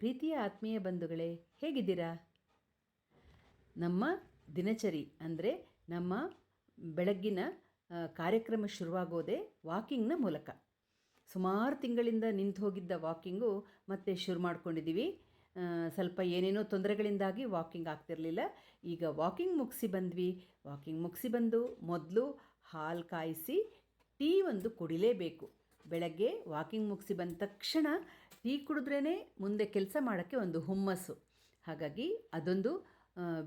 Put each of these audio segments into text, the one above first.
ಪ್ರೀತಿಯ ಆತ್ಮೀಯ ಬಂಧುಗಳೇ, ಹೇಗಿದ್ದೀರಾ? ನಮ್ಮ ದಿನಚರಿ ಅಂದರೆ ನಮ್ಮ ಬೆಳಗ್ಗಿನ ಕಾರ್ಯಕ್ರಮ ಶುರುವಾಗೋದೇ ವಾಕಿಂಗ್ನ ಮೂಲಕ. ಸುಮಾರು ತಿಂಗಳಿಂದ ನಿಂತು ಹೋಗಿದ್ದ ವಾಕಿಂಗು ಮತ್ತೆ ಶುರು ಮಾಡ್ಕೊಂಡಿದ್ದೀವಿ ಸ್ವಲ್ಪ ಏನೇನೋ ತೊಂದರೆಗಳಿಂದಾಗಿ ವಾಕಿಂಗ್ ಆಗ್ತಿರಲಿಲ್ಲ. ಈಗ ವಾಕಿಂಗ್ ಮುಗಿಸಿ ಬಂದ್ವಿ. ವಾಕಿಂಗ್ ಮುಗಿಸಿ ಬಂದು ಮೊದಲು ಹಾಲು ಕಾಯಿಸಿ ಟೀ ಒಂದು ಕುಡಿಲೇಬೇಕು. ಬೆಳಗ್ಗೆ ವಾಕಿಂಗ್ ಮುಗಿಸಿ ಬಂದ ತಕ್ಷಣ ಟೀ ಕುಡಿದ್ರೇ ಮುಂದೆ ಕೆಲಸ ಮಾಡೋಕ್ಕೆ ಒಂದು ಹುಮ್ಮಸ್ಸು. ಹಾಗಾಗಿ ಅದೊಂದು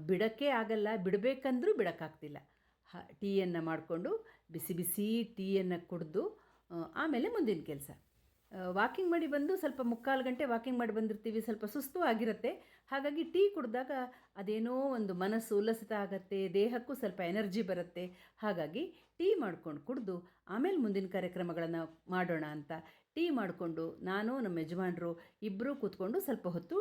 ಬಿಡಕ್ಕೆ ಆಗಲ್ಲ, ಬಿಡಬೇಕಂದ್ರೂ ಬಿಡೋಕ್ಕಾಗ್ತಿಲ್ಲ. ಹ, ಟೀಯನ್ನು ಮಾಡಿಕೊಂಡು ಬಿಸಿ ಬಿಸಿ ಟೀಯನ್ನು ಕುಡಿದು ಆಮೇಲೆ ಮುಂದಿನ ಕೆಲಸ. ವಾಕಿಂಗ್ ಮಾಡಿ ಬಂದು ಸ್ವಲ್ಪ ಮುಕ್ಕಾಲು ಗಂಟೆ ವಾಕಿಂಗ್ ಮಾಡಿ ಬಂದಿರ್ತೀವಿ, ಸ್ವಲ್ಪ ಸುಸ್ತು ಆಗಿರುತ್ತೆ. ಹಾಗಾಗಿ ಟೀ ಕುಡಿದಾಗ ಅದೇನೋ ಒಂದು ಮನಸ್ಸು ಉಲ್ಲಸಿತ ಆಗುತ್ತೆ, ದೇಹಕ್ಕೂ ಸ್ವಲ್ಪ ಎನರ್ಜಿ ಬರುತ್ತೆ. ಹಾಗಾಗಿ ಟೀ ಮಾಡ್ಕೊಂಡು ಕುಡಿದು, ಆಮೇಲೆ ಮುಂದಿನ ಕಾರ್ಯಕ್ರಮಗಳನ್ನು ಮಾಡೋಣ ಅಂತ ಟೀ ಮಾಡಿಕೊಂಡು ನಾನು ನಮ್ಮ ಯಜಮಾನರು ಇಬ್ಬರೂ ಕೂತ್ಕೊಂಡು ಸ್ವಲ್ಪ ಹೊತ್ತು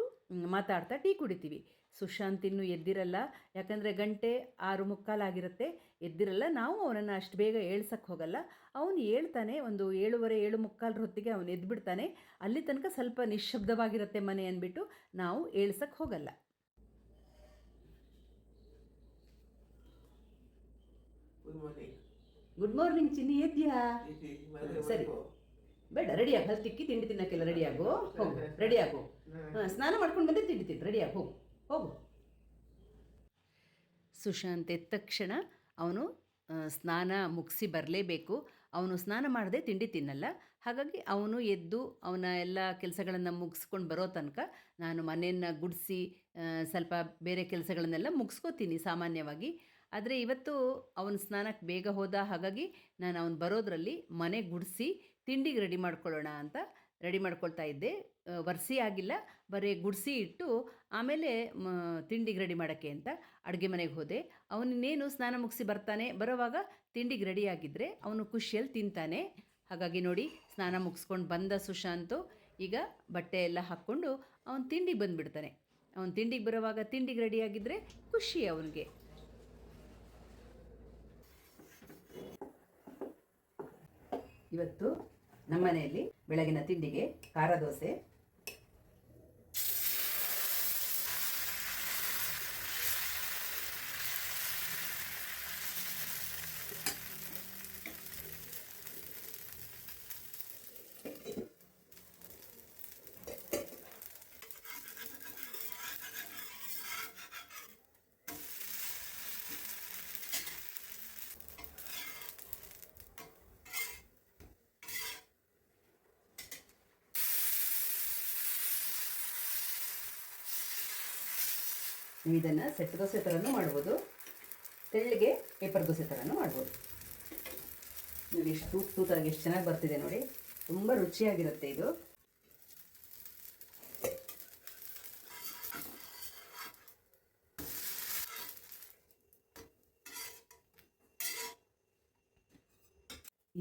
ಮಾತಾಡ್ತಾ ಟೀ ಕುಡಿತೀವಿ. ಸುಶಾಂತ್ ಇನ್ನೂ ಎದ್ದಿರಲ್ಲ. ಯಾಕಂದರೆ ಗಂಟೆ ಆರು ಮುಕ್ಕಾಲಾಗಿರುತ್ತೆ ಎದ್ದಿರಲ್ಲ. ನಾವು ಅವನನ್ನು ಅಷ್ಟು ಬೇಗ ಏಳ್ಸಕ್ಕೆ ಹೋಗಲ್ಲ. ಅವನು ಹೇಳ್ತಾನೆ ಒಂದು ಏಳುವರೆ ಏಳು ಮುಕ್ಕಾಲರ ಹೊತ್ತಿಗೆ ಅವನು ಎದ್ಬಿಡ್ತಾನೆ. ಅಲ್ಲಿ ತನಕ ಸ್ವಲ್ಪ ನಿಶ್ಶಬ್ದವಾಗಿರುತ್ತೆ ಮನೆ ಅಂದ್ಬಿಟ್ಟು ನಾವು ಏಳ್ಸಕ್ಕೆ ಹೋಗಲ್ಲ. ಗುಡ್ ಮಾರ್ನಿಂಗ್ ಗುಡ್ ಮಾರ್ನಿಂಗ್ ಚಿನ್ನಿ. ಎದ್ಯಾ ಸರಿ. ಬೇಡ ರೆಡಿಯಾಗಿ ಹಲ್ ತಿಕ್ಕಿ ತಿಂಡಿ ತಿನ್ನಕ್ಕೆಲ್ಲ ರೆಡಿಯಾಗು ಹೋಗು ರೆಡಿಯಾಗು ಹಾಂ. ಸ್ನಾನ ಮಾಡ್ಕೊಂಡು ಬಂದೆ ತಿಂಡಿ ತಿನ್ನು ರೆಡಿಯಾಗಿ ಹೋಗು ಹೋಗು. ಸುಶಾಂತ್ ಎದ್ದ ತಕ್ಷಣ ಅವನು ಸ್ನಾನ ಮುಗಿಸಿ ಬರಲೇಬೇಕು. ಅವನು ಸ್ನಾನ ಮಾಡದೆ ತಿಂಡಿ ತಿನ್ನಲ್ಲ. ಹಾಗಾಗಿ ಅವನು ಎದ್ದು ಅವನ ಎಲ್ಲ ಕೆಲಸಗಳನ್ನು ಮುಗಿಸ್ಕೊಂಡು ಬರೋ ತನಕ ನಾನು ಮನೆಯನ್ನು ಗುಡಿಸಿ ಸ್ವಲ್ಪ ಬೇರೆ ಕೆಲಸಗಳನ್ನೆಲ್ಲ ಮುಗಿಸ್ಕೋತೀನಿ ಸಾಮಾನ್ಯವಾಗಿ. ಆದರೆ ಇವತ್ತು ಅವನ ಸ್ನಾನಕ್ಕೆ ಬೇಗ ಹೋದ ಹಾಗಾಗಿ ನಾನು ಅವನು ಬರೋದರಲ್ಲಿ ಮನೆ ಗುಡಿಸಿ ತಿಂಡಿಗೆ ರೆಡಿ ಮಾಡ್ಕೊಳ್ಳೋಣ ಅಂತ ರೆಡಿ ಮಾಡ್ಕೊಳ್ತಾ ಇದ್ದೆ. ಒರೆಸಿ ಆಗಿಲ್ಲ. ಬರೀ ಗುಡಿಸಿ ಇಟ್ಟು ಆಮೇಲೆ ತಿಂಡಿಗೆ ರೆಡಿ ಮಾಡೋಕ್ಕೆ ಅಂತ ಅಡುಗೆ ಮನೆಗೆ ಹೋದೆ. ಅವನಿನ್ನೇನು ಸ್ನಾನ ಮುಗಿಸಿ ಬರ್ತಾನೆ. ಬರೋವಾಗ ತಿಂಡಿಗೆ ರೆಡಿ ಆಗಿದ್ದರೆ ಅವನು ಖುಷಿಯಲ್ಲಿ ತಿಂತಾನೆ. ಹಾಗಾಗಿ ನೋಡಿ ಸ್ನಾನ ಮುಗಿಸ್ಕೊಂಡು ಬಂದ ಸುಶಾಂತು ಈಗ ಬಟ್ಟೆ ಎಲ್ಲ ಹಾಕ್ಕೊಂಡು ಅವನು ತಿಂಡಿಗೆ ಬಂದುಬಿಡ್ತಾನೆ. ಅವನು ತಿಂಡಿಗೆ ಬರೋವಾಗ ತಿಂಡಿಗೆ ರೆಡಿ ಆಗಿದ್ದರೆ ಖುಷಿ ಅವನಿಗೆ. ಇವತ್ತು ನಮ್ಮನೆಯಲ್ಲಿ ಬೆಳಗಿನ ತಿಂಡಿಗೆ ಖಾರ ದೋಸೆ ನೀವು ಇದನ್ನು ಸೆಟ್ ದೋಸೆ ಥರನೂ ಮಾಡ್ಬೋದು. ತೆಳ್ಳಗೆ ಪೇಪರ್ ದೋಸೆ ಥರನೂ ಮಾಡ್ಬೋದು. ನೀವು ಎಷ್ಟು ತೂತ ತೂತಾಗಿ ಎಷ್ಟು ಚೆನ್ನಾಗಿ ಬರ್ತಿದೆ ನೋಡಿ. ತುಂಬ ರುಚಿಯಾಗಿರುತ್ತೆ ಇದು.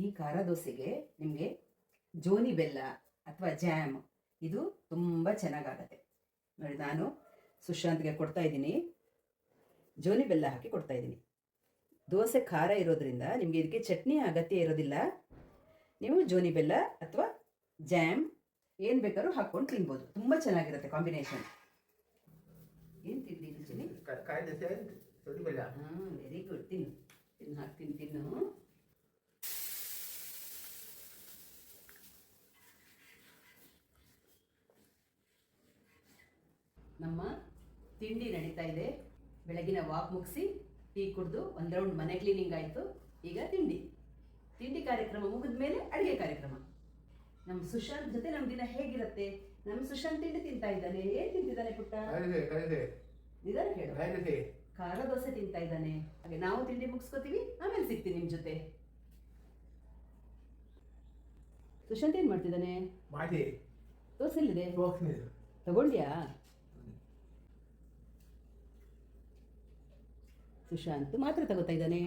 ಈ ಖಾರ ದೋಸೆಗೆ ನಿಮಗೆ ಜೋನಿ ಬೆಲ್ಲ ಅಥವಾ ಜ್ಯಾಮ್ ಇದು ತುಂಬ ಚೆನ್ನಾಗಾಗತ್ತೆ. ನೋಡಿ ನಾನು ಸುಶಾಂತ್ಗೆ ಕೊಡ್ತಾ ಇದ್ದೀನಿ. ಜೋನಿ ಬೆಲ್ಲ ಹಾಕಿ ಕೊಡ್ತಾ ಇದ್ದೀನಿ. ದೋಸೆ ಖಾರ ಇರೋದ್ರಿಂದ ನಿಮಗೆ ಇದಕ್ಕೆ ಚಟ್ನಿ ಅಗತ್ಯ ಇರೋದಿಲ್ಲ. ನೀವು ಜೋನಿ ಬೆಲ್ಲ ಅಥವಾ ಜ್ಯಾಮ್ ಏನು ಬೇಕಾದ್ರೂ ಹಾಕ್ಕೊಂಡು ತಿನ್ಬೋದು. ತುಂಬ ಚೆನ್ನಾಗಿರುತ್ತೆ ಕಾಂಬಿನೇಷನ್. ಏನು ದೋಸೆ ಬೆಲ್ಲ. ಹಾಂ ವೆರಿ ಗುಡ್ ತಿನ್ನು. ತಿನ್ನು ಹಾಕ್ತೀನಿ ತಿನ್ನು. ನಮ್ಮ ತಿಂಡಿ ನಡೀತಾ ಇದೆ. ಬೆಳಗಿನ ವಾಕ್ ಮುಗಿಸಿ ಟೀ ಕುಡಿದು ಒಂದು ರೌಂಡ್ ಮನೆ ಕ್ಲೀನಿಂಗ್ ಆಯಿತು. ಈಗ ತಿಂಡಿ. ತಿಂಡಿ ಕಾರ್ಯಕ್ರಮ ಮುಗಿದ ಮೇಲೆ ಅಡುಗೆ ಕಾರ್ಯಕ್ರಮ. ನಮ್ಮ ಸುಶಾಂತ್ ಜೊತೆ ನಮ್ಮ ದಿನ ಹೇಗಿರುತ್ತೆ? ನಮ್ಮ ಸುಶಾಂತ್ ತಿಂಡಿ ತಿಂತ ಇದ್ದಾನೆ. ಏನ್ ತಿಂತಿದ್ದಾನೆ ಪುಟ್ಟ? ನಿಧಾನ ಹೇಳು ಖಾರ ದೋಸೆ ತಿಂತ ಇದ್ದಾನೆ. ಹಾಗೆ ನಾವು ತಿಂಡಿ ಮುಗಿಸ್ಕೋತೀವಿ ಆಮೇಲೆ ಸಿಗ್ತೀನಿ ನಿಮ್ಮ ಜೊತೆ. ಸುಶಾಂತ್ ಏನು ಮಾಡ್ತಿದ್ದಾನೆ? ಮಾಡಿ ದೋಸೆ ಎಲ್ಲಿದೆ? ತಗೊಂಡ್ಯಾ? ಸುಶಾಂತ್ ಮಾತ್ರ ತಗೋತಾ ಇದ್ದಾನೆ.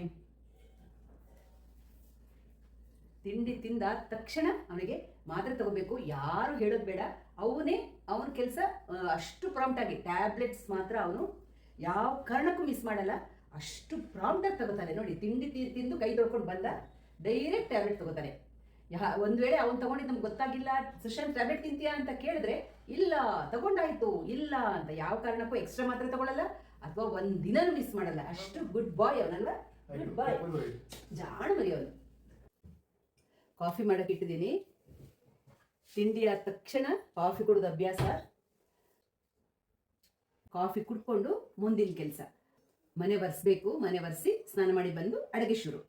ತಿಂಡಿ ತಿಂದಾದ ತಕ್ಷಣ ಅವನಿಗೆ ಮಾತ್ರೆ ತಗೋಬೇಕು. ಯಾರು ಹೇಳೋದು ಬೇಡ. ಅವನೇ ಅವನ ಕೆಲಸ ಅಷ್ಟು ಪ್ರಾಂಪ್ಟ್ ಆಗಿ ಟ್ಯಾಬ್ಲೆಟ್ಸ್ ಮಾತ್ರ ಅವನು ಯಾವ ಕಾರಣಕ್ಕೂ ಮಿಸ್ ಮಾಡಲ್ಲ. ಅಷ್ಟು ಪ್ರಾಂಪ್ಟಾಗಿ ತಗೋತಾನೆ. ನೋಡಿ, ತಿಂಡಿ ತಿಂದು ಕೈ ತೊಳ್ಕೊಂಡು ಬಂದ ಡೈರೆಕ್ಟ್ ಟ್ಯಾಬ್ಲೆಟ್ ತಗೋತಾನೆ. ಯಾ, ಒಂದು ವೇಳೆ ಅವ್ನು ತಗೊಂಡಿದ್ದು ನಮ್ಗೆ ಗೊತ್ತಾಗಿಲ್ಲ, ಸುಶಾಂತ್ ಟ್ಯಾಬ್ಲೆಟ್ ತಿಂತೀಯಾ ಅಂತ ಕೇಳಿದ್ರೆ, ಇಲ್ಲ, ತಗೊಂಡಾಯ್ತು, ಇಲ್ಲ ಅಂತ ಯಾವ ಕಾರಣಕ್ಕೂ ಎಕ್ಸ್ಟ್ರಾ ಮಾತ್ರೆ ತಗೊಳ್ಳಲ್ಲ ಅಥವಾ ಒಂದು ದಿನನೂ ಮಿಸ್ ಮಾಡಲ್ಲ. ಅಷ್ಟು ಗುಡ್ ಬಾಯ್ ಅವನಲ್ಲ ಗುಡ್ ಬಾಯ್ ಜಾಣ ಮರಿ ಅವನು ಕಾಫಿ ಮಾಡಕ್ಕೆ ಇಟ್ಟಿದ್ದೀನಿ. ತಿಂಡಿ ಆದ ತಕ್ಷಣ ಕಾಫಿ ಕುಡಿದ ಅಭ್ಯಾಸ. ಕಾಫಿ ಕುಡ್ಕೊಂಡು ಮುಂದಿನ ಕೆಲಸ. ಮನೆ ಒರೆಸ್ಬೇಕು ಮನೆ ಬರ್ಸಿ ಸ್ನಾನ ಮಾಡಿ ಬಂದು ಅಡುಗೆ ಶುರು.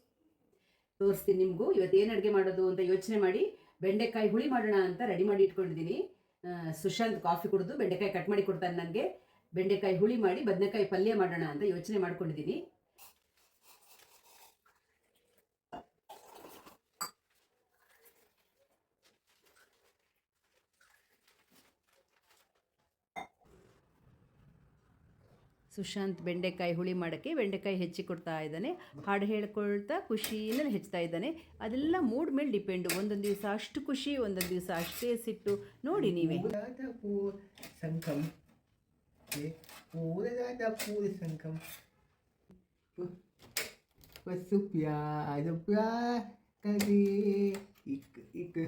ತೋರಿಸ್ತೀನಿ ನಿಮಗೂ. ಇವತ್ತು ಏನು ಅಡುಗೆ ಮಾಡೋದು ಅಂತ ಯೋಚನೆ ಮಾಡಿ ಬೆಂಡೆಕಾಯಿ ಹುಳಿ ಮಾಡೋಣ ಅಂತ ರೆಡಿ ಮಾಡಿ ಇಟ್ಕೊಂಡಿದ್ದೀನಿ. ಸುಶಾಂತ್ ಕಾಫಿ ಕುಡಿದು ಬೆಂಡೆಕಾಯಿ ಕಟ್ ಮಾಡಿ ಕೊಡ್ತಾನೆ ನನಗೆ ಬೆಂಡೆಕಾಯಿ ಹುಳಿ ಮಾಡಿ ಬದನೆಕಾಯಿ ಪಲ್ಯ ಮಾಡೋಣ ಅಂತ ಯೋಚನೆ ಮಾಡ್ಕೊಂಡಿದ್ದೀನಿ. ಸುಶಾಂತ್ ಬೆಂಡೆಕಾಯಿ ಹುಳಿ ಮಾಡೋಕ್ಕೆ ಬೆಂಡೆಕಾಯಿ ಹೆಚ್ಚಿ ಕೊಡ್ತಾ ಇದ್ದಾನೆ. ಹಾಡು ಹೇಳ್ಕೊಳ್ತಾ ಖುಷಿಯಿಂದ ಹೆಚ್ಚುತ್ತಾ ಇದ್ದಾನೆ. ಅದೆಲ್ಲ ಮೂಡ್ ಮೇಲೆ ಡಿಪೆಂಡು. ಒಂದೊಂದು ದಿವಸ ಅಷ್ಟು ಖುಷಿ, ಒಂದೊಂದು ದಿವಸ ಅಷ್ಟೇ ಸಿಟ್ಟು. ನೋಡಿ ನೀವೇ. പൂരരാജ പൂരസംഘം प्यार प्यार करे ഇക്ക് ഇക്ക്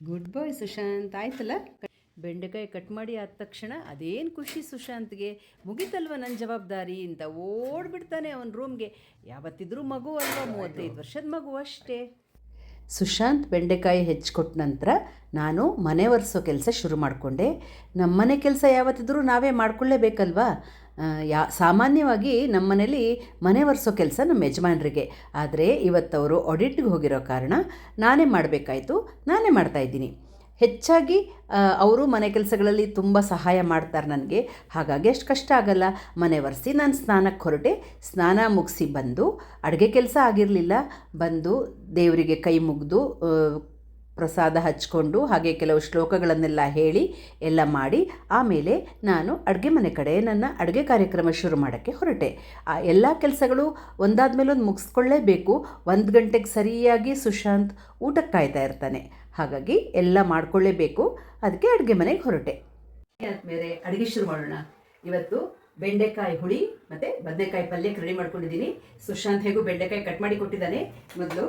ಗುಡ್ ಬಾಯ್ ಸುಶಾಂತ್. ಆಯ್ತಲ್ಲ? ಬೆಂಡೆಕಾಯಿ ಕಟ್ ಮಾಡಿ ಆದ ತಕ್ಷಣ ಅದೇನು ಖುಷಿ ಸುಶಾಂತ್ಗೆ? ಮುಗಿತಲ್ವ ನನ್ನ ಜವಾಬ್ದಾರಿ ಅಂತ ಓಡ್ಬಿಡ್ತಾನೆ ಅವನ ರೂಮ್ಗೆ ಯಾವತ್ತಿದ್ರೂ ಮಗು ಅಲ್ವಾ ಮೂವತ್ತೈದು ವರ್ಷದ ಮಗು ಅಷ್ಟೇ. ಸುಶಾಂತ್ ಬೆಂಡೆಕಾಯಿ ಹೆಚ್ಚಿಕೊಟ್ಟ ನಂತರ ನಾನು ಮನೆ ಒರೆಸೋ ಕೆಲಸ ಶುರು ಮಾಡಿಕೊಂಡೆ. ನಮ್ಮನೆ ಕೆಲಸ ಯಾವತ್ತಿದ್ರೂ ನಾವೇ ಮಾಡ್ಕೊಳ್ಳೇಬೇಕಲ್ವಾ? ಯಾ, ಸಾಮಾನ್ಯವಾಗಿ ನಮ್ಮ ಮನೇಲಿ ಮನೆ ಒರೆಸೋ ಕೆಲಸ ನಮ್ಮ ಯಜಮಾನರಿಗೆ. ಆದರೆ ಇವತ್ತವರು ಆಡಿಟ್ಗೆ ಹೋಗಿರೋ ಕಾರಣ ನಾನೇ ಮಾಡಬೇಕಾಯಿತು, ನಾನೇ ಮಾಡ್ತಾಯಿದ್ದೀನಿ ಹೆಚ್ಚಾಗಿ ಅವರು ಮನೆ ಕೆಲಸಗಳಲ್ಲಿ ತುಂಬ ಸಹಾಯ ಮಾಡ್ತಾರೆ ನನಗೆ. ಹಾಗಾಗಿ ಅಷ್ಟು ಕಷ್ಟ ಆಗಲ್ಲ. ಮನೆ ಒರೆಸಿ ನಾನು ಸ್ನಾನಕ್ಕೆ ಹೊರಟೆ. ಸ್ನಾನ ಮುಗಿಸಿ ಬಂದು, ಅಡುಗೆ ಕೆಲಸ ಆಗಿರಲಿಲ್ಲ. ಬಂದು ದೇವರಿಗೆ ಕೈ ಮುಗಿದು ಪ್ರಸಾದ ಹಚ್ಕೊಂಡು, ಹಾಗೆ ಕೆಲವು ಶ್ಲೋಕಗಳನ್ನೆಲ್ಲ ಹೇಳಿ, ಎಲ್ಲ ಮಾಡಿ, ಆಮೇಲೆ ನಾನು ಅಡುಗೆ ಮನೆ ಕಡೆ ನನ್ನ ಅಡುಗೆ ಕಾರ್ಯಕ್ರಮ ಶುರು ಮಾಡೋಕ್ಕೆ ಹೊರಟೆ. ಆ, ಎಲ್ಲ ಕೆಲಸಗಳು ಒಂದಾದ ಮೇಲೊಂದು ಮುಗಿಸ್ಕೊಳ್ಳೇಬೇಕು. ಒಂದು ಗಂಟೆಗೆ ಸರಿಯಾಗಿ ಸುಶಾಂತ್ ಊಟಕ್ಕೆ ಕಾಯ್ತಾ ಇರ್ತಾನೆ. ಹಾಗಾಗಿ ಎಲ್ಲ ಮಾಡ್ಕೊಳ್ಳೇಬೇಕು. ಅದಕ್ಕೆ ಅಡುಗೆ ಮನೆಗೆ ಹೊರಟೆ. ಆದಮೇಲೆ ಅಡುಗೆ ಶುರು ಮಾಡೋಣ. ಇವತ್ತು ಬೆಂಡೆಕಾಯಿ ಹುಳಿ ಮತ್ತು ಬದನೆಕಾಯಿ ಪಲ್ಯಕ್ಕೆ ರೆಡಿ ಮಾಡ್ಕೊಂಡಿದ್ದೀನಿ. ಸುಶಾಂತ್ ಹೇಗೂ ಬೆಂಡೆಕಾಯಿ ಕಟ್ ಮಾಡಿ ಕೊಟ್ಟಿದ್ದಾನೆ. ಮೊದಲು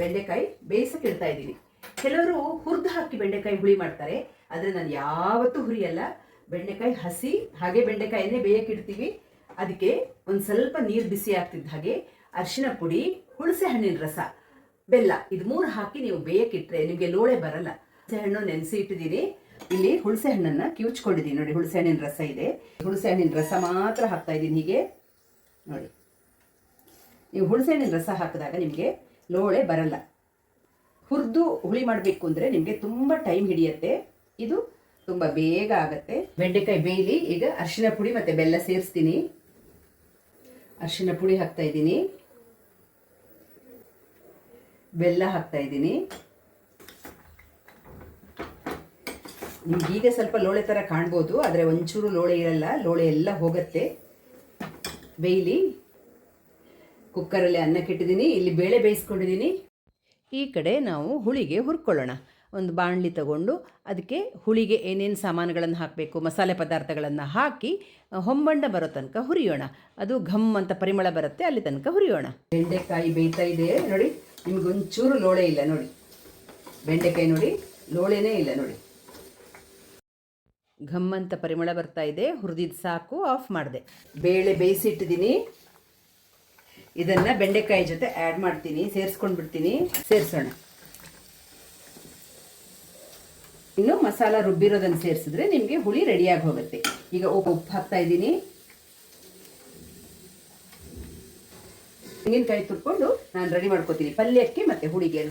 ಬೆಂಡೆಕಾಯಿ ಬೇಯಿಸಕ್ಕೆ ಇಡ್ತಾ ಇದ್ದೀನಿ. ಕೆಲವರು ಹುರಿದು ಹಾಕಿ ಬೆಂಡೆಕಾಯಿ ಹುಳಿ ಮಾಡ್ತಾರೆ. ಆದರೆ ನಾನು ಯಾವತ್ತೂ ಹುರಿಯಲ್ಲ. ಬೆಂಡೆಕಾಯಿ ಹಸಿ, ಹಾಗೆ ಬೆಂಡೆಕಾಯನ್ನೇ ಬೇಯಕ್ಕೆ ಇಡ್ತೀವಿ. ಅದಕ್ಕೆ ಒಂದು ಸ್ವಲ್ಪ ನೀರು ಬಿಸಿ ಆಗ್ತಿದ್ದ ಹಾಗೆ ಅರಿಶಿನ ಪುಡಿ, ಹುಣಸೆ ಹಣ್ಣಿನ ರಸ. ಬೆಲ್ಲ, ಇದು ಮೂರು ಹಾಕಿ ನೀವು ಬೇಯಕ್ಕಿಟ್ರೆ ನಿಮಗೆ ಲೋಳೆ ಬರಲ್ಲ. ಹುಣಸೆ ಹಣ್ಣು ನೆನೆಸಿ ಇಟ್ಟಿದ್ದೀನಿ ಇಲ್ಲಿ ಹುಣಸೆ ಹಣ್ಣನ್ನ ಕಿವುಚ್ಕೊಂಡಿದ್ದೀನಿ ನೋಡಿ ಹುಣಸೆ ಹಣ್ಣಿನ ರಸ ಇದೆ. ಹುಣಸೆ ಹಣ್ಣಿನ ರಸ ಮಾತ್ರ ಹಾಕ್ತಾ ಇದ್ದೀನಿ ಹೀಗೆ. ನೋಡಿ. ನೀವು ಹುಣಸೆ ಹಣ್ಣಿನ ರಸ ಹಾಕಿದಾಗ ನಿಮಗೆ ಲೋಳೆ ಬರಲ್ಲ. ಹುರಿದು ಹುಳಿ ಮಾಡಬೇಕು ಅಂದರೆ ನಿಮಗೆ ತುಂಬ ಟೈಮ್ ಹಿಡಿಯುತ್ತೆ. ಇದು ತುಂಬ ಬೇಗ ಆಗುತ್ತೆ. ಬೆಂಡೆಕಾಯಿ ಬೇಯಲಿ, ಈಗ ಅರಿಶಿನ ಪುಡಿ ಮತ್ತು ಬೆಲ್ಲ ಸೇರಿಸ್ತೀನಿ. ಅರಿಶಿನ ಪುಡಿ ಹಾಕ್ತಾ ಇದ್ದೀನಿ. ಬೆಲ್ಲ ಹಾಕ್ತಾ ಇದ್ದೀನಿ. ಈಗ ಸ್ವಲ್ಪ ಲೋಳೆ ಥರ ಕಾಣ್ಬೋದು, ಆದರೆ ಒಂಚೂರು ಲೋಳೆ ಇರಲ್ಲ, ಲೋಳೆ ಎಲ್ಲ ಹೋಗುತ್ತೆ. ಬೇಯಲಿ. ಕುಕ್ಕರಲ್ಲಿ ಅನ್ನಕ್ಕಿಟ್ಟಿದ್ದೀನಿ ಇಲ್ಲಿ ಬೇಳೆ ಬೇಯಿಸ್ಕೊಂಡಿದ್ದೀನಿ. ಈ ಕಡೆ ನಾವು ಹುಳಿಗೆ ಹುರ್ಕೊಳ್ಳೋಣ. ಒಂದು ಬಾಣಲಿ ತಗೊಂಡು ಅದಕ್ಕೆ ಹುಳಿಗೆ ಏನೇನು ಸಾಮಾನುಗಳನ್ನು ಹಾಕಬೇಕು, ಮಸಾಲೆ ಪದಾರ್ಥಗಳನ್ನು ಹಾಕಿ ಹೊಂಬಣ್ಣ ಬರೋ ತನಕ ಹುರಿಯೋಣ. ಅದು ಘಮ್ ಅಂತ ಪರಿಮಳ ಬರುತ್ತೆ, ಅಲ್ಲಿ ತನಕ ಹುರಿಯೋಣ. ಬೆಂಡೆಕಾಯಿ ಬೇಯ್ತಾ ಇದೆ, ನೋಡಿ. ನಿಮ್ಗೆ ಒಂಚೂರು ಲೋಳೆ ಇಲ್ಲ ನೋಡಿ. ಬೆಂಡೆಕಾಯಿ ನೋಡಿ, ಲೋಳೆನೇ ಇಲ್ಲ ನೋಡಿ. ಘಮ್ಮಂತ ಪರಿಮಳ ಬರ್ತಾ ಇದೆ ಹುರಿದಿದ್ದು ಸಾಕು ಆಫ್ ಮಾಡಿದೆ. ಬೇಳೆ ಬೇಯಿಸಿಟ್ಟಿದ್ದೀನಿ. ಇದನ್ನು ಬೆಂಡೆಕಾಯಿ ಜೊತೆ ಆ್ಯಡ್ ಮಾಡ್ತೀನಿ ಸೇರಿಸ್ಕೊಂಡು ಬಿಡ್ತೀನಿ ಸೇರಿಸೋಣ. ಇನ್ನು ಮಸಾಲ ರುಬ್ಬಿರೋದನ್ನು ಸೇರಿಸಿದ್ರೆ ನಿಮಗೆ ಹುಳಿ ರೆಡಿಯಾಗಿ ಹೋಗುತ್ತೆ. ಈಗ ಉಪ್ಪು ಹಾಕ್ತಾ ಇದ್ದೀನಿ. ತೆಂಗಿನಕಾಯಿ ತುರ್ಕೊಂಡು ನಾನು ರೆಡಿ ಮಾಡ್ಕೋತೀನಿ. ಪಲ್ಯಕ್ಕೆ ಮತ್ತೆ ಹುಳಿಗೆ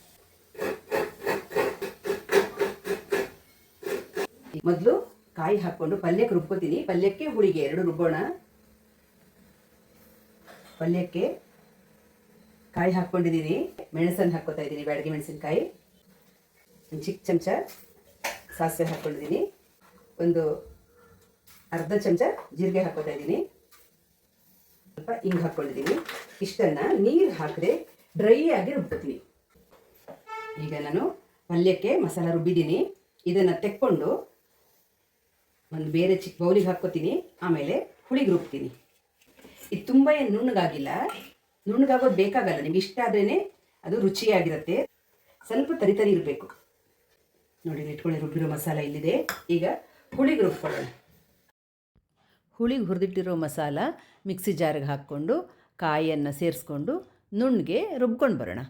ಮೊದಲು ಕಾಯಿ ಹಾಕ್ಕೊಂಡು ಪಲ್ಯಕ್ಕೆ ರುಬ್ಕೋತೀನಿ. ಪಲ್ಯಕ್ಕೆ ಹುಳಿಗೆ ಎರಡು ರುಬ್ಬೋಣ. ಪಲ್ಯಕ್ಕೆ ಕಾಯಿ ಹಾಕ್ಕೊಂಡಿದ್ದೀನಿ. ಮೆಣಸನ್ನು ಹಾಕ್ಕೋತಾ ಇದ್ದೀನಿ, ಬ್ಯಾಡಗಿ ಮೆಣಸಿನಕಾಯಿ. ಒಂದು ಚಿಕ್ಕ ಚಮಚ ಸಾಸಿವೆ ಹಾಕ್ಕೊಂಡಿದ್ದೀನಿ. ಒಂದು ಅರ್ಧ ಚಮಚ ಜೀರಿಗೆ ಹಾಕ್ಕೋತಾ ಇದ್ದೀನಿ. ಹಿಂಗೆ ಹಾಕ್ಕೊಂಡಿದ್ದೀನಿ ಇಷ್ಟನ್ನು ನೀರು ಹಾಕದೆ ಡ್ರೈ ಆಗಿ ರುಬ್ಬತೀನಿ ಈಗ ನಾನು ಪಲ್ಯಕ್ಕೆ ಮಸಾಲ ರುಬ್ಬಿದ್ದೀನಿ. ಇದನ್ನು ತೆಕ್ಕೊಂಡು ಒಂದು ಬೇರೆ ಚಿಕ್ಕ ಬೌಲಿಗೆ ಹಾಕ್ಕೋತೀನಿ. ಆಮೇಲೆ ಹುಳಿಗೆ ರುಬ್ತೀನಿ. ಇದು ತುಂಬ ಏನು ನುಣ್ಣಗಾಗಿಲ್ಲ. ನುಣ್ಣಗಾಗೋದು ಬೇಕಾಗಲ್ಲ. ನಿಮ್ಗೆ ಇಷ್ಟ ಆದ್ರೇ ಅದು ರುಚಿಯಾಗಿರುತ್ತೆ. ಸ್ವಲ್ಪ ತರಿ ತರಿ ಇರಬೇಕು. ನೋಡಿ ಇಟ್ಕೊಳ್ಳಿ ರುಬ್ಬಿರೋ ಮಸಾಲ ಇಲ್ಲಿದೆ. ಈಗ ಹುಳಿಗೆ ರುಬ್ಕೊಳ್ಳೋಣ. ಹುಳಿಗೆ ಹುರಿದಿಟ್ಟಿರೋ ಮಸಾಲ ಮಿಕ್ಸಿ ಜಾರಿಗೆ ಹಾಕ್ಕೊಂಡು ಕಾಯಿಯನ್ನು ಸೇರಿಸ್ಕೊಂಡು ನುಣ್ಣಗೆ ರುಬ್ಕೊಂಡು ಬರೋಣ.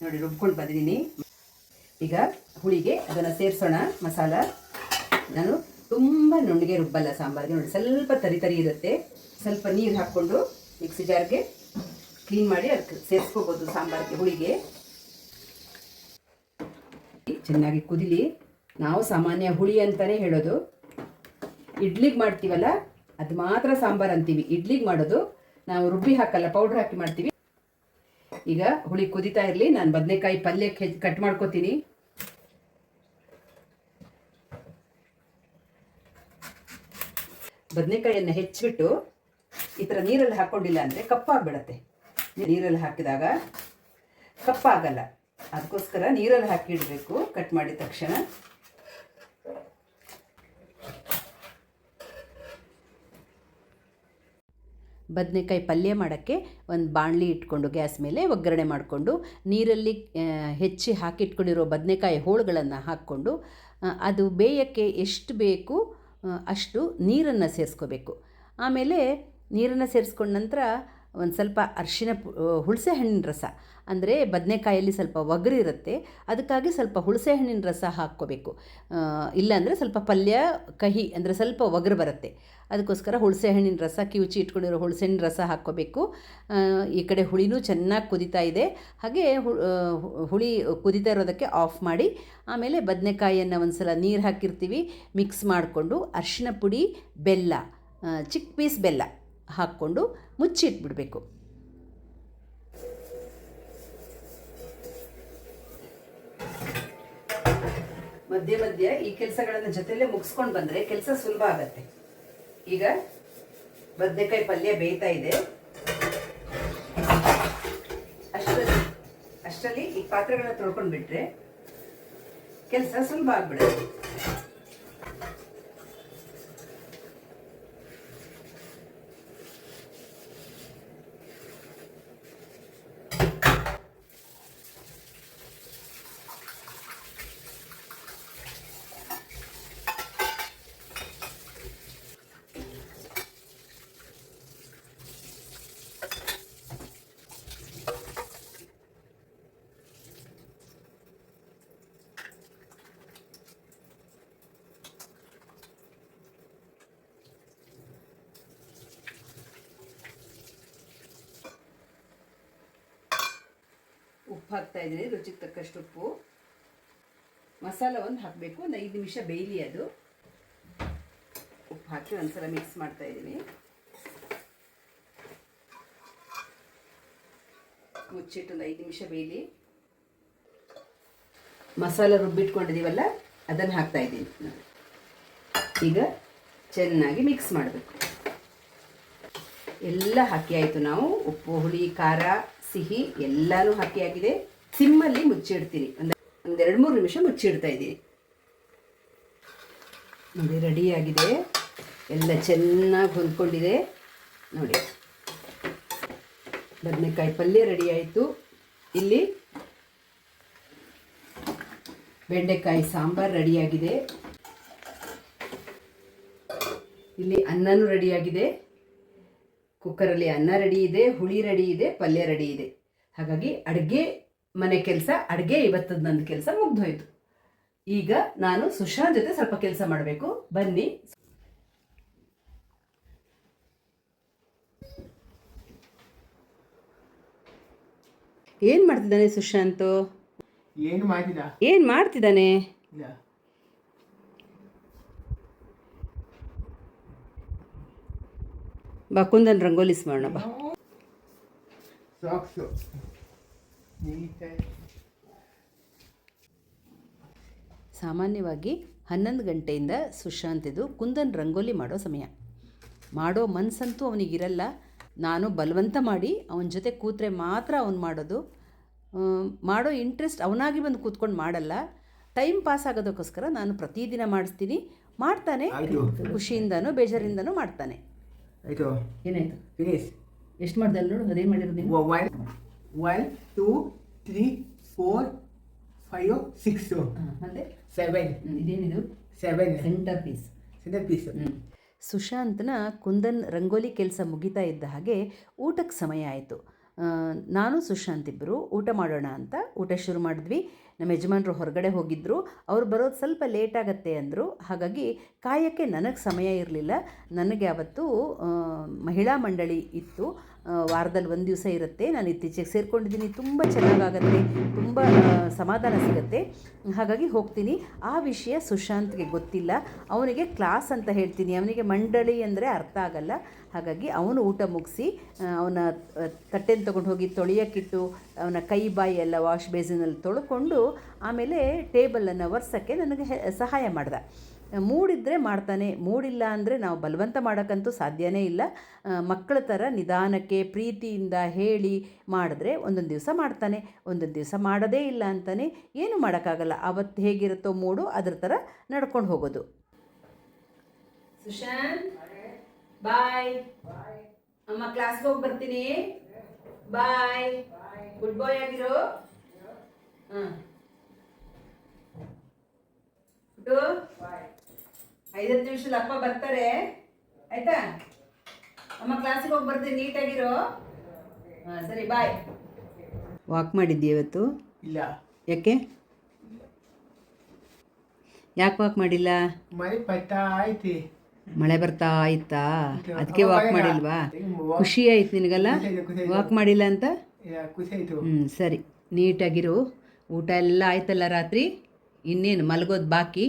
ನೋಡಿ, ರುಬ್ಕೊಂಡು ಬಂದಿದ್ದೀನಿ. ಈಗ ಹುಳಿಗೆ ಅದನ್ನು ಸೇರಿಸೋಣ. ಮಸಾಲ. ನಾನು ತುಂಬ ನುಣ್ಣಗೆ ರುಬ್ಬಲ್ಲ ಸಾಂಬಾರಿಗೆ ನೋಡಿ, ಸ್ವಲ್ಪ ತರಿ ತರಿ ಇರುತ್ತೆ. ಸ್ವಲ್ಪ ನೀರು ಹಾಕ್ಕೊಂಡು ಮಿಕ್ಸಿ ಜಾರ್ಗೆ ಕ್ಲೀನ್ ಮಾಡಿ ಅದಕ್ಕೆ ಸೇರಿಸ್ಕೋಬೋದು ಸಾಂಬಾರಿಗೆ, ಹುಳಿಗೆ. ಚೆನ್ನಾಗಿ ಕುದಿಲಿ. ನಾವು ಸಾಮಾನ್ಯ ಹುಳಿ ಅಂತಲೇ ಹೇಳೋದು. ಇಡ್ಲಿಗೆ ಮಾಡ್ತೀವಲ್ಲ, ಅದು ಮಾತ್ರ ಸಾಂಬಾರು ಅಂತೀವಿ. ಇಡ್ಲಿಗೆ ಮಾಡೋದು, ನಾವು ರುಬ್ಬಿ ಹಾಕಲ್ಲ, ಪೌಡ್ರ್ ಹಾಕಿ ಮಾಡ್ತೀವಿ. ಈಗ ಹುಳಿ ಕುದಿತಾ ಇರಲಿ, ನಾನು ಬದನೆಕಾಯಿ ಪಲ್ಯಕ್ಕೆ ಕಟ್ ಮಾಡ್ಕೋತೀನಿ. ಬದನೆಕಾಯಿಯನ್ನು ಹೆಚ್ಚಿಬಿಟ್ಟು ಈ ಥರ ನೀರಲ್ಲಿ ಹಾಕ್ಕೊಂಡಿಲ್ಲ ಅಂದರೆ ಕಪ್ಪಾಗ್ಬಿಡತ್ತೆ. ನೀರಲ್ಲಿ ಹಾಕಿದಾಗ ಕಪ್ಪಾಗಲ್ಲ. ಅದಕ್ಕೋಸ್ಕರ ನೀರಲ್ಲಿ ಹಾಕಿಡಬೇಕು ಕಟ್ ಮಾಡಿದ ತಕ್ಷಣ. ಬದನೆಕಾಯಿ ಪಲ್ಯ ಮಾಡೋಕ್ಕೆ ಒಂದು ಬಾಣಲಿ ಇಟ್ಕೊಂಡು ಗ್ಯಾಸ್ ಮೇಲೆ ಒಗ್ಗರಣೆ ಮಾಡಿಕೊಂಡು ನೀರಲ್ಲಿ ಹೆಚ್ಚಿ ಹಾಕಿಟ್ಕೊಂಡಿರೋ ಬದನೆಕಾಯಿ ಹೋಳುಗಳನ್ನು ಹಾಕ್ಕೊಂಡು ಅದು ಬೇಯೋಕ್ಕೆ ಎಷ್ಟು ಬೇಕು ಅಷ್ಟು ನೀರನ್ನು ಸೇರಿಸ್ಕೋಬೇಕು. ಆಮೇಲೆ ನೀರನ್ನು ಸೇರಿಸ್ಕೊಂಡ ನಂತರ ಒಂದು ಸ್ವಲ್ಪ ಅರಿಶಿನ ಹುಳಸೆಹಣ್ಣಿನ ರಸ. ಅಂದರೆ ಬದನೆಕಾಯಲ್ಲಿ ಸ್ವಲ್ಪ ಒಗರಿರುತ್ತೆ ಅದಕ್ಕಾಗಿ ಸ್ವಲ್ಪ ಹುಣಸೆ ಹಣ್ಣಿನ ರಸ ಹಾಕ್ಕೋಬೇಕು. ಇಲ್ಲಾಂದರೆ ಸ್ವಲ್ಪ ಪಲ್ಯ, ಕಹಿ ಅಂದರೆ ಸ್ವಲ್ಪ ಒಗರು ಬರುತ್ತೆ. ಅದಕ್ಕೋಸ್ಕರ ಹುಣಸೆ ಹಣ್ಣಿನ ರಸ, ಕಿವುಚಿ ಇಟ್ಕೊಂಡಿರೋ ಹುಣಸೆ ಹಣ್ಣಿನ ರಸ ಹಾಕ್ಕೋಬೇಕು. ಈ ಕಡೆ ಹುಳಿನೂ ಚೆನ್ನಾಗಿ ಕುದಿತಾ ಇದೆ. ಹಾಗೆ ಹುಳಿ ಕುದಿತಾ ಇರೋದಕ್ಕೆ ಆಫ್ ಮಾಡಿ, ಆಮೇಲೆ ಬದನೆಕಾಯಿಯನ್ನು ಒಂದು ಸಲ ನೀರು ಹಾಕಿರ್ತೀವಿ. ಮಿಕ್ಸ್ ಮಾಡಿಕೊಂಡು ಅರಿಶಿನ ಪುಡಿ, ಬೆಲ್ಲ ಚಿಕ್ ಪೀಸ್ ಬೆಲ್ಲ. ಹಾಕ್ಕೊಂಡು ಮುಚ್ಚಿಟ್ಬಿಡಬೇಕು. ಮಧ್ಯೆ ಮಧ್ಯೆ ಈ ಕೆಲಸಗಳನ್ನ ಜೊತೆಲೇ ಮುಗಿಸ್ಕೊಂಡು ಬಂದರೆ ಕೆಲಸ ಸುಲಭ ಆಗತ್ತೆ. ಈಗ ಬದನೆಕಾಯಿ ಪಲ್ಯ ಬೇಯ್ತಾ ಇದೆ. ಅಷ್ಟರಲ್ಲಿ ಅಷ್ಟರಲ್ಲಿ ಈ ಪಾತ್ರೆಗಳನ್ನ ತೊಳ್ಕೊಂಡು ಬಿಟ್ರೆ ಕೆಲಸ ಸುಲಭ ಆಗ್ಬಿಡುತ್ತೆ. ಉಪ್ಪು ಹಾಕ್ತಾ ಇದ್ದೀನಿ, ರುಚಿಗೆ ತಕ್ಕಷ್ಟು ಉಪ್ಪು. ಮಸಾಲ ಒಂದು ಹಾಕಬೇಕು, ಒಂದು ಐದು ನಿಮಿಷ ಬೇಯಲಿ ಅದು. ಉಪ್ಪು ಹಾಕಿ ಒಂದ್ಸಲ ಮಿಕ್ಸ್ ಮಾಡ್ತಾ ಇದ್ದೀನಿ. ಮುಚ್ಚಿಟ್ಟು ಒಂದು ಐದು ನಿಮಿಷ ಬೇಯಲಿ. ಮಸಾಲ ರುಬ್ಬಿಟ್ಕೊಂಡಿದ್ದೀವಲ್ಲ, ಅದನ್ನು ಹಾಕ್ತಾ ಇದ್ದೀನಿ. ಈಗ ಚೆನ್ನಾಗಿ ಮಿಕ್ಸ್ ಮಾಡಬೇಕು. ಎಲ್ಲ ಹಾಕಿ ಆಯಿತು ನಾವು. ಉಪ್ಪು, ಹುಳಿ, ಖಾರ, ಸಿಹಿ ಎಲ್ಲನೂ ಹಾಕಿ ಆಗಿದೆ ಸಿಮ್ಮಲ್ಲಿ ಮುಚ್ಚಿಡ್ತೀನಿ. ಒಂದು ಒಂದೆರಡು ಮೂರು ನಿಮಿಷ ಮುಚ್ಚಿಡ್ತಾ ಇದ್ದೀನಿ. ನೋಡಿ ರೆಡಿಯಾಗಿದೆ ಎಲ್ಲ ಚೆನ್ನಾಗಿ ಹೊಂದ್ಕೊಂಡಿದೆ. ನೋಡಿ. ಬದನೆಕಾಯಿ ಪಲ್ಯ ರೆಡಿ ಆಯಿತು. ಇಲ್ಲಿ ಬೆಂಡೆಕಾಯಿ ಸಾಂಬಾರು ರೆಡಿಯಾಗಿದೆ ಇಲ್ಲಿ ಅನ್ನನೂ ರೆಡಿಯಾಗಿದೆ ಕುಕ್ಕರಲ್ಲಿ ಅನ್ನ ರೆಡಿ ಇದೆ ಹುಳಿ ರೆಡಿ ಇದೆ ಪಲ್ಯ ರೆಡಿ ಇದೆ. ಹಾಗಾಗಿ ಅಡುಗೆ ಮನೆ ಕೆಲಸ ಅಡುಗೆ ಇವತ್ತದ ನನ್ನ ಕೆಲಸ ಮುಗ್ದೋಯ್ತು. ಈಗ ನಾನು ಸುಶಾಂತ್ ಜೊತೆ ಸ್ವಲ್ಪ ಕೆಲಸ ಮಾಡಬೇಕು. ಬನ್ನಿ. ಏನು ಮಾಡ್ತಿದ್ದಾನೆ ಸುಶಾಂತ್? ಏನು ಮಾಡ್ತಿದ್ದಾನೆ ಇಲ್ಲ ಬಾ ಕುಂದನ್ ರಂಗೋಲಿ ಮಾಡೋಣ ಬಾ. ಸಾಕ್ಸು. ಸಾಮಾನ್ಯವಾಗಿ ಹನ್ನೊಂದು ಗಂಟೆಯಿಂದ ಸುಶಾಂತಿದು ಕುಂದನ್ ರಂಗೋಲಿ ಮಾಡೋ ಸಮಯ. ಮಾಡೋ ಮನಸ್ಸಂತೂ ಅವನಿಗಿರಲ್ಲ. ನಾನು ಬಲವಂತ ಮಾಡಿ ಅವನ ಜೊತೆ ಕೂತ್ರೆ ಮಾತ್ರ ಅವನು ಮಾಡೋದು. ಮಾಡೋ ಇಂಟ್ರೆಸ್ಟ್ ಅವನಾಗಿ ಬಂದು ಕೂತ್ಕೊಂಡು ಮಾಡಲ್ಲ. ಟೈಮ್ ಪಾಸ್ ಆಗೋದಕ್ಕೋಸ್ಕರ ನಾನು ಪ್ರತಿದಿನ ಮಾಡಿಸ್ತೀನಿ. ಮಾಡ್ತಾನೆ. ಖುಷಿಯಿಂದನೂ ಬೇಜಾರಿಂದನೂ ಮಾಡ್ತಾನೆ. ಆಯಿತು. ಏನಾಯ್ತು? ಫಿನಿಶ್ ಎಷ್ಟು ಮಾಡಿದೆ ಅಲ್ಲಿ ನೋಡು ಅದೇನು ಮಾಡಿರೋದು ನೀನು? One one two three four five six ಮತ್ತೆ? ಸೆವೆನ್ ಇದೇನಿದು? Seven centre piece centre piece ಸುಶಾಂತ್ನ Kundan rangoli ಕೆಲಸ ಮುಗಿತಾ ಇದ್ದ ಹಾಗೆ ಊಟಕ್ಕೆ ಸಮಯ ಆಯಿತು. ನಾನು ಸುಶಾಂತ್ ಇಬ್ಬರು ಊಟ ಮಾಡೋಣ ಅಂತ ಊಟ ಶುರು ಮಾಡಿದ್ವಿ. ನಮ್ಮ ಯಜಮಾನರು ಹೊರಗಡೆ ಹೋಗಿದ್ದರು ಅವ್ರು ಬರೋದು ಸ್ವಲ್ಪ ಲೇಟ್ ಆಗುತ್ತೆ ಅಂದರು. ಹಾಗಾಗಿ ಕಾಯಕ್ಕೆ ನನಗೆ ಸಮಯ ಇರಲಿಲ್ಲ. ನನಗೆ ಅವತ್ತು ಮಹಿಳಾ ಮಂಡಳಿ ಇತ್ತು. ವಾರದಲ್ಲಿ ಒಂದು ದಿವಸ ಇರುತ್ತೆ. ನಾನು ಇತ್ತೀಚೆಗೆ ಸೇರ್ಕೊಂಡಿದ್ದೀನಿ. ತುಂಬ ಚೆನ್ನಾಗಾಗತ್ತೆ. ತುಂಬ ಸಮಾಧಾನ ಸಿಗುತ್ತೆ. ಹಾಗಾಗಿ ಹೋಗ್ತೀನಿ. ಆ ವಿಷಯ ಸುಶಾಂತ್ಗೆ ಗೊತ್ತಿಲ್ಲ. ಅವನಿಗೆ ಕ್ಲಾಸ್ ಅಂತ ಹೇಳ್ತೀನಿ. ಅವನಿಗೆ ಮಂಡಳಿ ಅಂದರೆ ಅರ್ಥ ಆಗಲ್ಲ. ಹಾಗಾಗಿ ಅವನು ಊಟ ಮುಗಿಸಿ ಅವನ ತಟ್ಟೆನ ತೊಗೊಂಡು ಹೋಗಿ ತೊಳೆಯೋಕ್ಕಿಟ್ಟು ಅವನ ಕೈ ಬಾಯಿ ಎಲ್ಲ ವಾಶ್ ಬೇಸಿನಲ್ಲಿ ತೊಳ್ಕೊಂಡು ಆಮೇಲೆ ಟೇಬಲನ್ನು ಒರೆಸೋಕ್ಕೆ ನನಗೆ ಸಹಾಯ ಮಾಡ್ದ. ಮೂಡಿದ್ರೆ ಮಾಡ್ತಾನೆ. ಮೂಡಿಲ್ಲ ಅಂದರೆ ನಾವು ಬಲವಂತ ಮಾಡೋಕ್ಕಂತೂ ಸಾಧ್ಯವೇ ಇಲ್ಲ. ಮಕ್ಕಳ ಥರ ನಿಧಾನಕ್ಕೆ, ಪ್ರೀತಿಯಿಂದ ಹೇಳಿ ಮಾಡಿದ್ರೆ ಒಂದೊಂದು ದಿವಸ ಮಾಡ್ತಾನೆ. ಒಂದೊಂದು ದಿವಸ ಮಾಡೋದೇ ಇಲ್ಲ ಅಂತಾನೆ ಏನು ಮಾಡೋಕ್ಕಾಗಲ್ಲ. ಅವತ್ತು ಹೇಗಿರುತ್ತೋ ಮೂಡು ಅದ್ರ ಥರ ನಡ್ಕೊಂಡು ಹೋಗೋದು. ಸುಶಾಂತ್, ಬಾಯ್. ಅಮ್ಮ ಕ್ಲಾಸ್ಗೆ ಹೋಗಿ ಬರ್ತೀನಿ. ಬಾಯ್. ಗುಡ್ ಬಾಯ್ ಆಗಿರೋ. ಹಾಂ ಪುಟ್ಟು ಐದತ್ತು ನಿಮಿಷದಲ್ಲಿ ಅಪ್ಪ ಬರ್ತಾರೆ. ಆಯ್ತಾ? ಅಮ್ಮ ಕ್ಲಾಸಿಗೆ ಹೋಗಿ ಬರ್ತೀನಿ ನೀಟಾಗಿರೋ? ಹಾಂ ಸರಿ ಬಾಯ್ ವಾಕ್ ಮಾಡಿದ್ದಿ ಇವತ್ತು? ಇಲ್ಲ. ಯಾಕೆ? ಯಾಕೆ ವಾಕ್ ಮಾಡಿಲ್ಲ? ಮಳೆ ಬರ್ತಾ ಐತಿ. ಮಳೆ ಬರ್ತಾ ಆಯ್ತಾ? ಅದಕ್ಕೆ ವಾಕ್ ಮಾಡಿಲ್ವಾ? ಖುಷಿ ಆಯ್ತು ನಿನಗಲ್ಲ? ವಾಕ್ ಮಾಡಿಲ್ಲ ಅಂತ? ಖುಷಿ ಆಯಿತು. ಹ್ಞೂ ಸರಿ. ನೀಟಾಗಿರು. ಊಟ ಎಲ್ಲ ಆಯ್ತಲ್ಲ ರಾತ್ರಿ? ಇನ್ನೇನು ಮಲಗೋದು ಬಾಕಿ?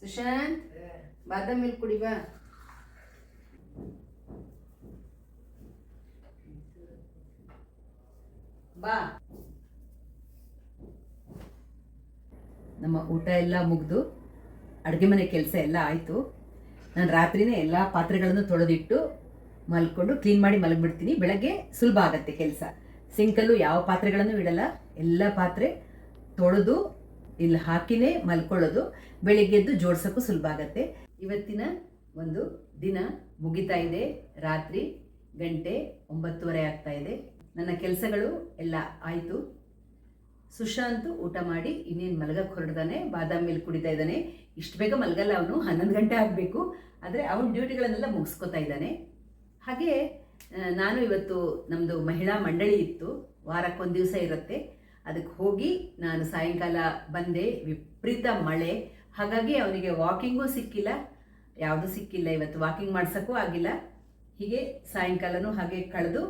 ಸುಶಾಂತ್, ಬಾದಾಮ್ ಮಿಲ್ಕ್ ಕುಡಿ ಬಾ. ಬಾ. ನಮ್ಮ ಊಟ ಎಲ್ಲ ಮುಗಿದು ಅಡುಗೆ ಮನೆ ಕೆಲಸ ಎಲ್ಲ ಆಯಿತು. ನಾನು ರಾತ್ರಿನೇ ಎಲ್ಲ ಪಾತ್ರೆಗಳನ್ನು ತೊಳೆದಿಟ್ಟು ಮಲ್ಕೊಂಡು ಕ್ಲೀನ್ ಮಾಡಿ ಮಲಗಿಬಿಡ್ತೀನಿ. ಬೆಳಗ್ಗೆ ಸುಲಭ ಆಗತ್ತೆ ಕೆಲಸ. ಸಿಂಕಲ್ಲೂ ಯಾವ ಪಾತ್ರೆಗಳನ್ನು ಇಡಲ್ಲ. ಎಲ್ಲ ಪಾತ್ರೆ ತೊಳೆದು ಇಲ್ಲಿ ಹಾಕಿನೇ ಮಲ್ಕೊಳ್ಳೋದು. ಬೆಳಿಗ್ಗೆ ಎದ್ದು ಜೋಡ್ಸೋಕ್ಕೂ ಸುಲಭ ಆಗತ್ತೆ. ಇವತ್ತಿನ ಒಂದು ದಿನ ಮುಗಿತಾ ಇದೆ. ರಾತ್ರಿ ಗಂಟೆ ಒಂಬತ್ತುವರೆ ಆಗ್ತಾ ಇದೆ. ನನ್ನ ಕೆಲಸಗಳು ಎಲ್ಲ ಆಯಿತು. ಸುಶಾಂತ್ ಊಟ ಮಾಡಿ ಇನ್ನೇನು ಮಲಗಕ್ಕೆ ಹೊರಡ್ದಾನೆ. ಬಾದಾಮಿ ಮಿಲ್ಕ್ ಕುಡಿತಾ ಇದ್ದಾನೆ. ಇಷ್ಟು ಬೇಗ ಮಲಗಲ್ಲ ಅವನು. ಹನ್ನೊಂದು ಗಂಟೆ ಆಗಬೇಕು. ಆದರೆ ಅವನ ಡ್ಯೂಟಿಗಳನ್ನೆಲ್ಲ ಮುಗಿಸ್ಕೊತಾ ಇದ್ದಾನೆ. ಹಾಗೆ ನಾನು ಇವತ್ತು ನಮ್ಮದು ಮಹಿಳಾ ಮಂಡಳಿ ಇತ್ತು. ವಾರಕ್ಕೊಂದು ದಿವಸ ಇರುತ್ತೆ. ಅದಕ್ಕೆ ಹೋಗಿ ನಾನು ಸಾಯಂಕಾಲ ಬಂದೆ, ವಿಪರೀತ ಮಳೆ. ಹಾಗಾಗಿ ಅವನಿಗೆ ವಾಕಿಂಗೂ ಸಿಕ್ಕಿಲ್ಲ, ಯಾವುದೂ ಸಿಕ್ಕಿಲ್ಲ, ಇವತ್ತು ವಾಕಿಂಗ್ ಮಾಡ್ಸೋಕ್ಕೂ ಆಗಿಲ್ಲ. ಹೀಗೆ ಸಾಯಂಕಾಲನೂ ಹಾಗೆ ಕಳೆದು,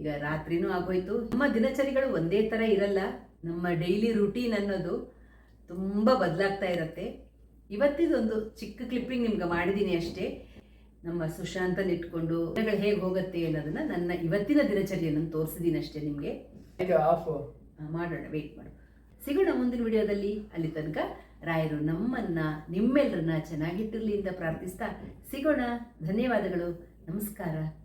ಈಗ ರಾತ್ರಿನೂ ಆಗೋಯ್ತು. ನಮ್ಮ ದಿನಚರಿಗಳು ಒಂದೇ ಥರ ಇರಲ್ಲ. ನಮ್ಮ ಡೈಲಿ ರುಟೀನ್ ಅನ್ನೋದು ತುಂಬ ಬದಲಾಗ್ತಾ ಇರುತ್ತೆ. ಇವತ್ತಿದೊಂದು ಚಿಕ್ಕ ಕ್ಲಿಪ್ಪಿಂಗ್ ನಿಮ್ಗೆ ಮಾಡಿದ್ದೀನಿ ಅಷ್ಟೇ. ನಮ್ಮ ಸುಶಾಂತನ ಇಟ್ಕೊಂಡು ಹೇಗೆ ಹೋಗುತ್ತೆ ಅನ್ನೋದನ್ನ ನನ್ನ ಇವತ್ತಿನ ದಿನಚರಿಯನ್ನು ತೋರಿಸಿದ್ದೀನಿ ಅಷ್ಟೇ ನಿಮಗೆ. ಆಫು ಮಾಡೋಣ ವೆಯ್ಟ್ ಮಾಡು. ಸಿಗೋಣ ಮುಂದಿನ ವಿಡಿಯೋದಲ್ಲಿ. ಅಲ್ಲಿ ತನಕ ರಾಯರು ನಮ್ಮನ್ನ ನಿಮ್ಮೆಲ್ಲರನ್ನ ಚೆನ್ನಾಗಿಟ್ಟಿರಲಿ ಅಂತ ಪ್ರಾರ್ಥಿಸ್ತಾ ಸಿಗೋಣ. ಧನ್ಯವಾದಗಳು. ನಮಸ್ಕಾರ.